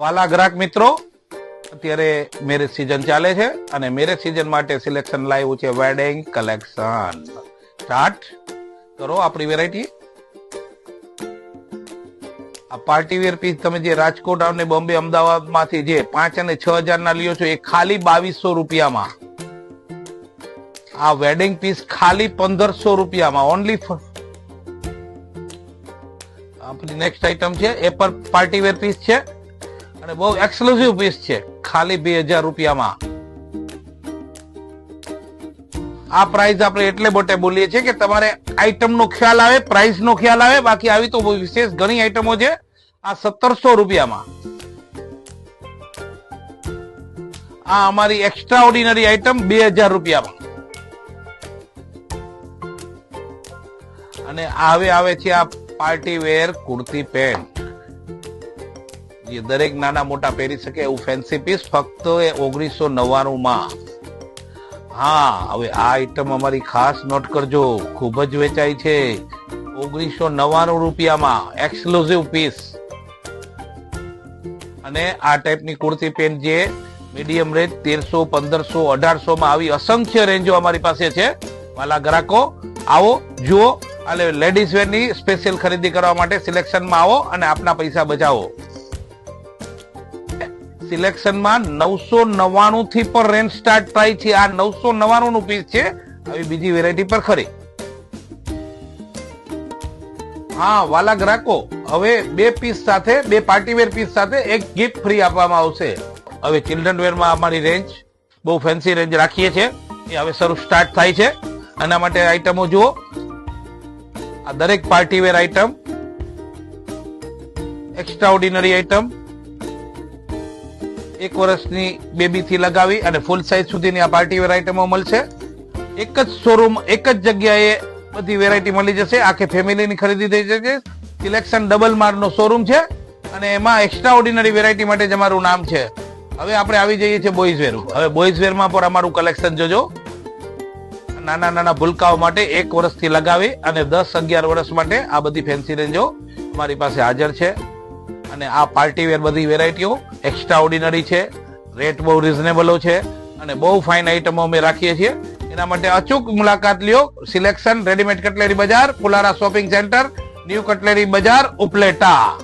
વાલા ગ્રાહક મિત્રો, અત્યારે મેરેજ સિઝન ચાલે છે અને મેરેજ સિઝન માટે સિલેક્શન લાવ્યું છે વેડિંગ કલેક્શન સ્ટાર્ટ કરો આપણી વેરાયટી આ પાર્ટી વેર પીસ તમે જે રાજકોટ અને બોમ્બે અમદાવાદમાંથી જે પાંચ અને છ હજાર ના લ્યો છો, એ ખાલી બાવીસો રૂપિયામાં. આ વેડિંગ પીસ ખાલી પંદરસો રૂપિયામાં ઓનલી આપણી નેક્સ્ટ આઈટમ છે, એ પર પાર્ટી વેર પીસ છે. અને બહુ એક્સક્લુઝિવ પીસ છે, ખાલી બે હજાર રૂપિયામાં. આ પ્રાઇસ આપણે એટલે બોટે બોલીએ છીએ કે તમારે આઈટમ નો ખ્યાલ આવે પ્રાઇસ નો ખ્યાલ આવે, બાકી આવી તો વિશેષ ઘણી આઈટમો છે, આ સત્તરસો રૂપિયામાં. આ અમારી એક્સ્ટ્રા ઓર્ડિનરી આઈટમ બે હજાર રૂપિયામાં. અને આવે આવે છે આ પાર્ટી વેર કુર્તી પેન્ટ. જે દરેક નાના મોટા પહેરી શકે એવું ફેન્સી પીસ ફક્ત એ ઓગણીસો નવ્વાણું માં હા, હવે આ આઈટમ અમારી ખાસ નોટ કરજો. ખૂબ જ વેચાય છે. ઓગણીસો નવ્વાણું રૂપિયામાં એક્સક્લુઝિવ પીસ અને આ ટાઈપની કુર્તી પેન્ટ જે મીડિયમ રેન્જ તેરસો, પંદરસો અઢારસો માં આવી અસંખ્ય રેન્જો અમારી પાસે છે. વાલા ગ્રાહકો, આવો, જુઓ. અને લેડીઝ વેરની સ્પેશિયલ ખરીદી કરવા માટે સિલેક્શનમાં આવો અને આપના પૈસા બચાવો. સિલેક્શનમાં નવસો નવ્વાણું થી પણ રેન્જ સ્ટાર્ટ થાય છે. આ નવસો નવ્વાણું નું પીસ છે. આવી બીજી વેરાયટી પર ખરી. હા વાલા ગ્રાહકો હવે બે પીસ સાથે, બે પાર્ટી વેર પીસ સાથે એક ગિફ્ટ ફ્રી આપવામાં આવશે. હવે ચિલ્ડ્રન વેરમાં અમારી રેન્જ બહુ ફેન્સી રેન્જ રાખીએ છીએ. એ હવે શરૂ સ્ટાર્ટ થાય છે. આના માટે આઈટમો જુઓ. આ દરેક partywear item extra ordinary item એક વર્ષની બેબી થી લગાવી અને ફૂલ સાઇઝ સુધીની આ પાર્ટી વેર આઈટમો મળશે. એક જ શોરૂમ એક જ જગ્યાએ બધી વેરાયટી મળી જશે. આખે ફેમિલીની ખરીદી થઈ જશે. સિલેક્શન ડબલ મારનો શોરૂમ છે અને એમાં એક્સ્ટ્રા ઓર્ડિનરી વેરાયટી માટે જ અમારું નામ છે. હવે આપણે આવી જઈએ છીએ બોયઝ વેર હવે બોયઝ વેરમાં પણ અમારું કલેક્શન જોજો. નાના નાના ભૂલકાઓ માટે એક વર્ષથી લગાવી અને દસ અગિયાર વર્ષ માટે આ બધી ફેન્સી રેન્જો અમારી પાસે હાજર છે. અને આ પાર્ટી વેર બધી વેરાયટીઓ એક્સ્ટ્રા ઓર્ડિનરી છે. રેટ બહુ રિઝનેબલો છે અને બહુ ફાઇન આઈટમો અમે રાખીએ છીએ. એના માટે અચૂક મુલાકાત લ્યો. સિલેક્શન રેડીમેડ કટલેરી બજાર પુલારા શોપિંગ સેન્ટર ન્યૂ કટલેરી બજાર, ઉપલેટા.